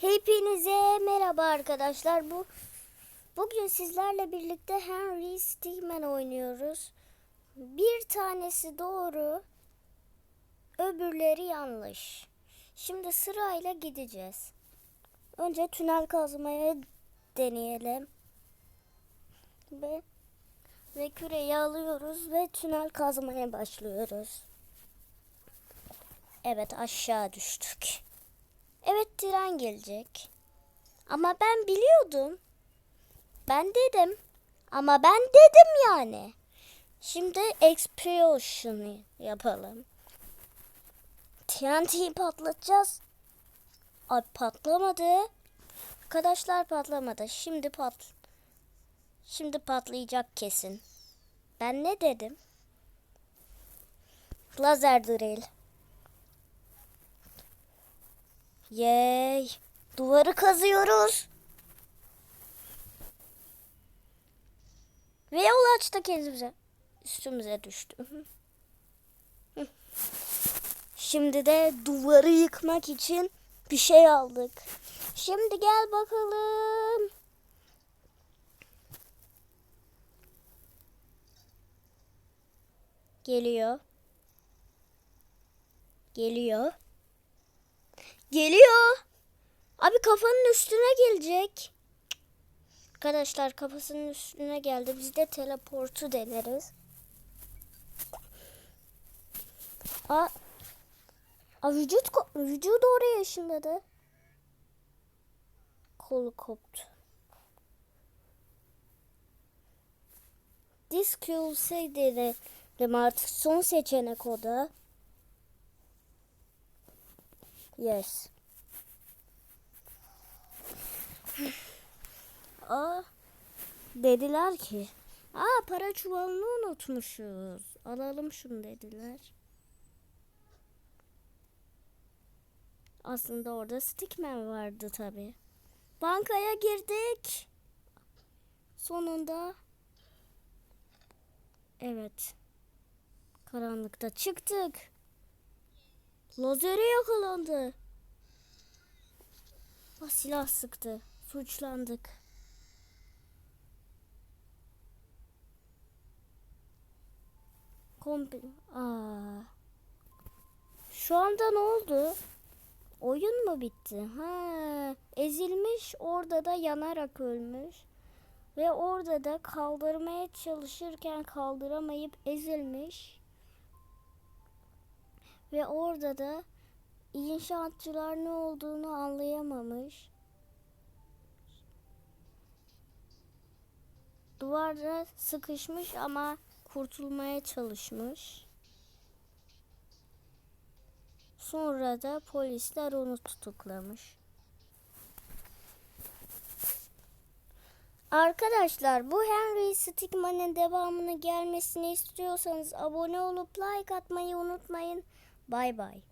Hepinize merhaba arkadaşlar. Bu bugün sizlerle birlikte Henry Stickman oynuyoruz. Bir tanesi doğru, öbürleri yanlış. Şimdi sırayla gideceğiz. Önce tünel kazmaya deneyelim. Ve ve küreyi alıyoruz ve tünel kazmaya başlıyoruz. Evet aşağı düştük. Evet tren gelecek. Ama ben biliyordum. Ben dedim. Ama ben dedim yani. Şimdi explosion'ı yapalım. TNT'yi patlatacağız. Ay patlamadı. Arkadaşlar patlamadı. Şimdi pat. Şimdi patlayacak kesin. Ben ne dedim? Lazer drill. Yey. Duvarı kazıyoruz. Ve yol açtı kendimize. Üstümüze düştü. Şimdi de duvarı yıkmak için bir şey aldık. Şimdi gel bakalım. Geliyor. Geliyor. Geliyor. Abi kafanın üstüne gelecek. Arkadaşlar kafasının üstüne geldi. Biz de teleportu deneriz. Aa, Aa vücut vücudu oraya ışınladı. Kolu koptu. Discuse denelim artık. Son seçenek o da. Yes. Aa, dediler ki, aa para çuvalını unutmuşuz. Alalım şunu dediler. Aslında orada stickman vardı tabi. Bankaya girdik. Sonunda. Evet. Karanlıkta çıktık. Lazere yakalandı. Ah, silah sıktı. Suçlandık. Komple... Aa. Şu anda ne oldu? Oyun mu bitti? Ha, ezilmiş, orada da yanarak ölmüş. Ve orada da kaldırmaya çalışırken kaldıramayıp ezilmiş. Ve orada da inşaatçılar ne olduğunu anlayamamış. Duvarda sıkışmış ama kurtulmaya çalışmış. Sonra da polisler onu tutuklamış. Arkadaşlar bu Henry Stickman'ın devamını gelmesini istiyorsanız abone olup like atmayı unutmayın. Bye bye.